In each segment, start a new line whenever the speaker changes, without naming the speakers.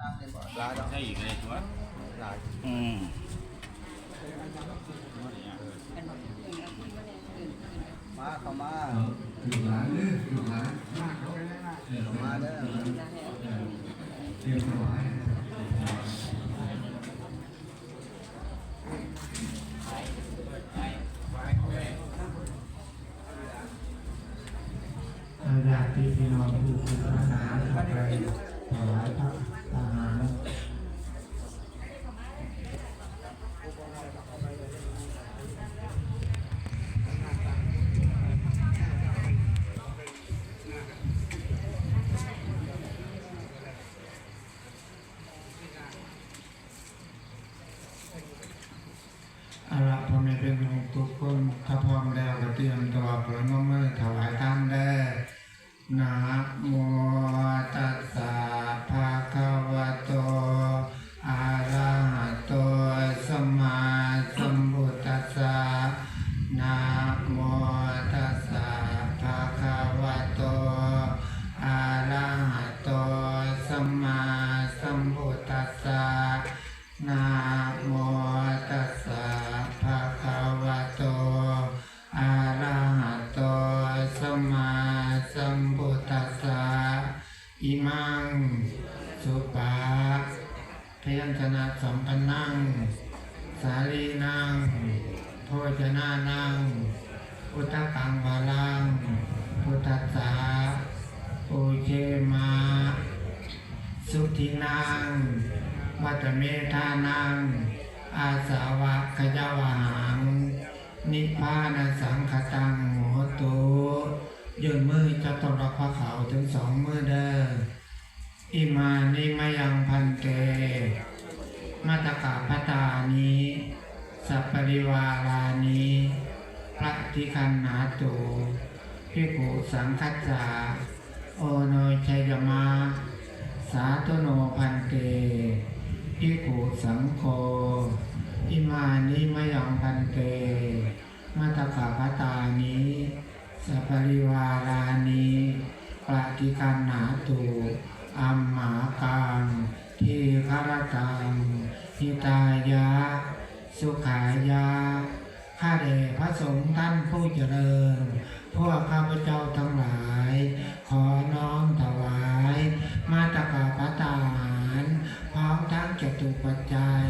ลาดอก
ใช่อีกเลยตัว
ลา
อืม
มาเข้ามา
อยู่หลานเด้ออยู่หลานมา
เข้าไปได้มาเด้อ
เตรียมถวายญาติพี่น้องผู้ศึกษาสารไปถวายพระ สัมปันนัง สาลีนังโภชนานังพุทธกังวาลังพุทธัสสะโอเชมา สุทินังวัตเมธานัง อาสาวะขยาวหัง นิพพานสังขตังโหตุยื่นมือจะตรกพระเขาถึงสองมือเด้ออิมานิมยังพันเต มาตกาพตานี้ สัพปริวารานีพระทิคันนาตุพิกุสังคัจจา โอโนชัยมา สาธุโนพันเตพิกุสังโฆอิมานิมยังพันเตมาตกาพตานิสัพปริวารานีปฏิกันหนาตุอัมมากังทีคารตัง หิตายะ สุขายะข้าเดชพระสงฆ์ท่านผู้เจริญ พวกข้าพเจ้าทั้งหลาย ขอน้อมถวาย มาตกาพระตาหารพร้อมทั้งจตุปัจจัย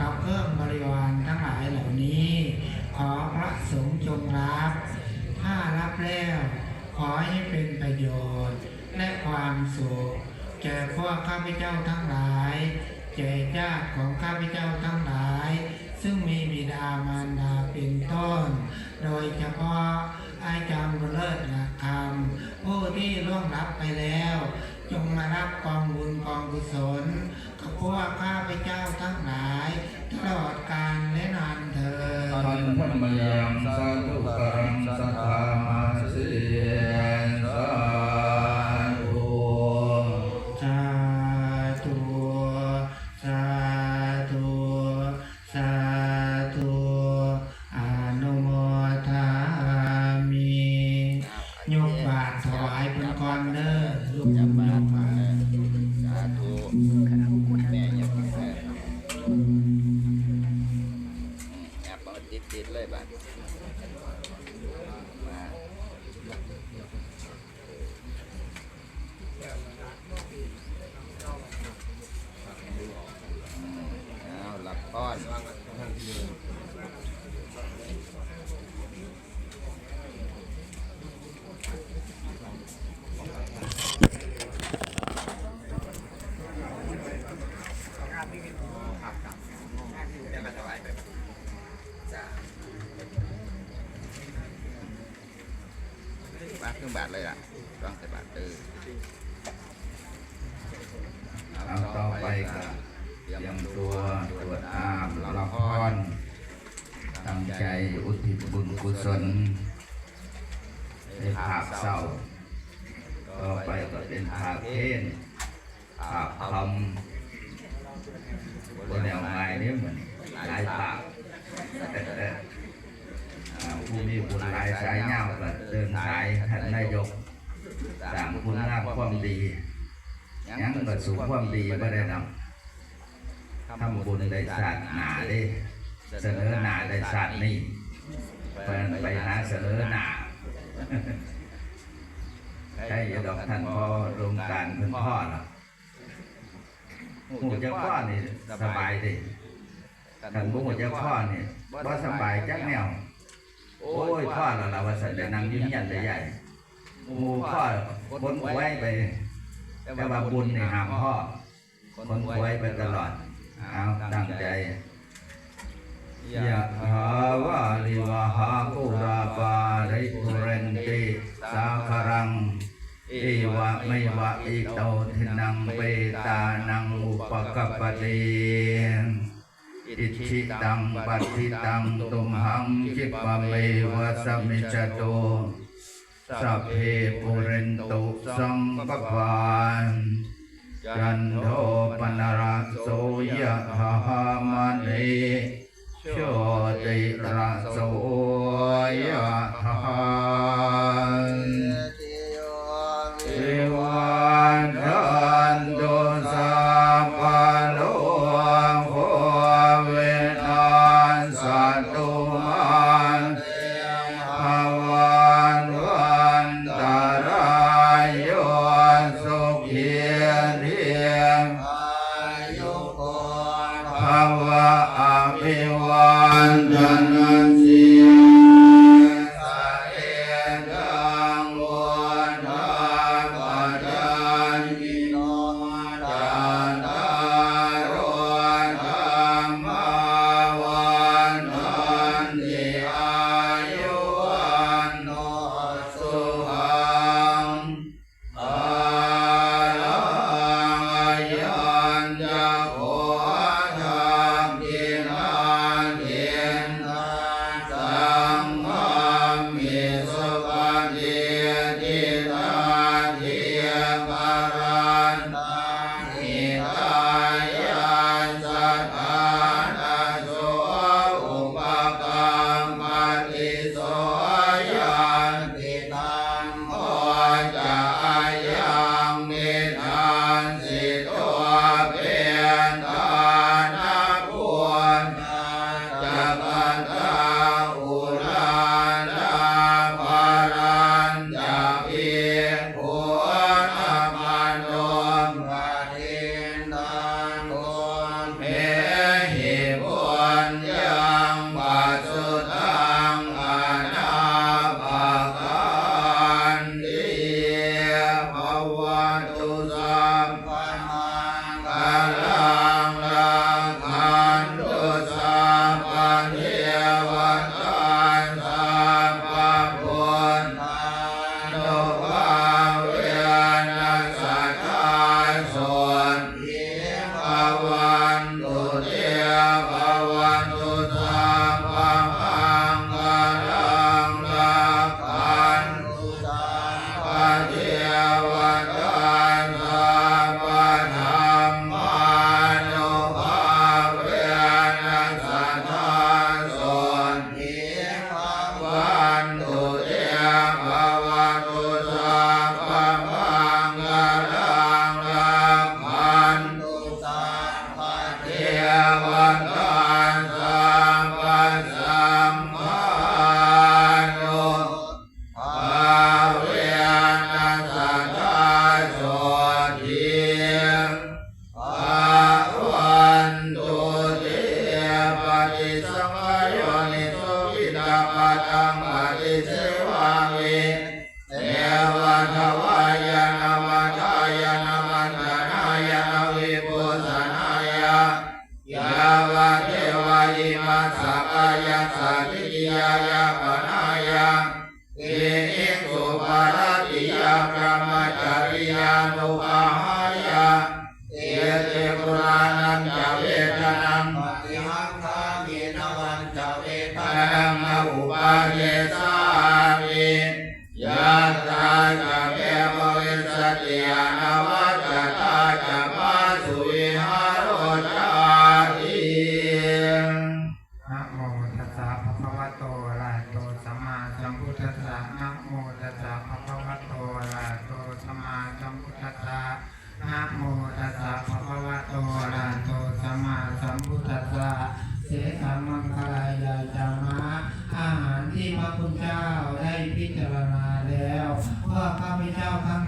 กับเครื่องบริวารทั้งหลายเหล่านี้ ขอพระสงฆ์จงรับ ถ้ารับแล้ว ขอให้เป็นประโยชน์และความสุขแก่พวกข้าพเจ้าทั้งหลาย แก่ญาติของข้าพเจ้าทั้งหลาย ซึ่งมีบิดามารดาเป็นต้น โดยเฉพาะอาจารย์เลิศหลักคำผู้ที่ล่วงลับไปแล้ว จงมารับกองบุญกองกุศลกับพวกข้าพเจ้าทั้งหลายตลอดกาลและนานเถิด
ทันธรรมยังสาธุกรังสัทธามา
ติดเลยบัดมาเอาหลับก้อน
ก็เตรียมตัวตรวจอามละพรตั้งใจอุทิศบุญกุศลในภาพเศร้าต่อไปก็เป็นภาพเพนภาพคำบนแนวไม้นี่เหมือนหลายภาพผู้มีบุญหลายสายเงาก็เดินสายท่านนายกสร้างคุณงามความดี
ง
ยังก็สู่ความดีบ่ได้นำทำบุญได้ชาติหน้าเด้เสนอหน้าได้ชาตินี้เพิ่นไปหาเสนอหน้าใช่อยดอกท่านพอโรงการเพิ่นพ่อเนาะหูจักพ่อนี่สบายดิท่านบ่หูจักพ่อนี่บ่สบายจักแนวโอ้ยพ่อแล้วล่ะว่าสันได้นั่งอยู่เฮียนได้ใหญ่หมู่พ่อคนป่วยไป แต่ว่าบุญนี่ห้ามพ่อคนป่วยไปตลอดเอาตั้งใจยะถาวาลิวหาปุราปาริปุเรนติสาคารังเอวะไม่วะอิโตทินังเปตานังอุปกปปติอิชิตังปัติตังตุมหังคิปะเมวะสมิจโต สัพเพปุรินตุสังกปานจันโทปนราโสยะหามณีโชติราโสยะ นจนะสีส วั ปนายเอหิสุปาราติยาพระมจาริยานุปาหายาเอเตปุรานันจเวทนังปฏิหังคามินวันจเวทนังอุปาเยสามิยะตาจเกภเวสติยานวัจต จารณา
แล้วว่าข้าพเจ้าทั้ง